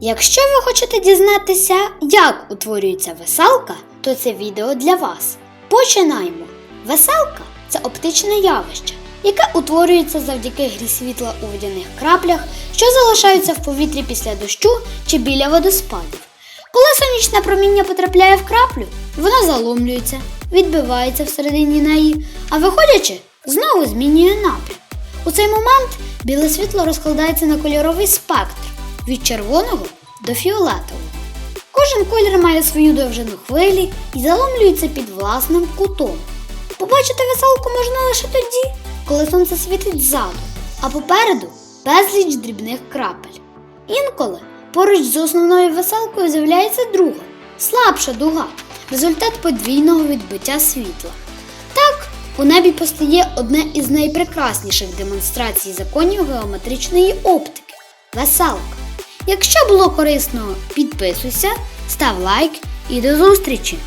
Якщо ви хочете дізнатися, як утворюється веселка, то це відео для вас. Починаємо! Веселка це оптичне явище, яке утворюється завдяки грі світла у водяних краплях, що залишаються в повітрі після дощу чи біля водоспадів. Коли сонячне проміння потрапляє в краплю, вона заломлюється, відбивається всередині неї, а виходячи, знову змінює напрям. У цей момент біле світло розкладається на кольоровий спектр від червоного до фіолетового. Кожен колір має свою довжину хвилі і заломлюється під власним кутом. Побачити веселку можна лише тоді, коли сонце світить ззаду, а попереду безліч дрібних крапель. Інколи поруч з основною веселкою з'являється друга, слабша дуга, результат подвійного відбиття світла. Так, у небі постає одне із найпрекрасніших демонстрацій законів геометричної оптики веселка. Якщо було корисно, підписуйся, став лайк і до зустрічі!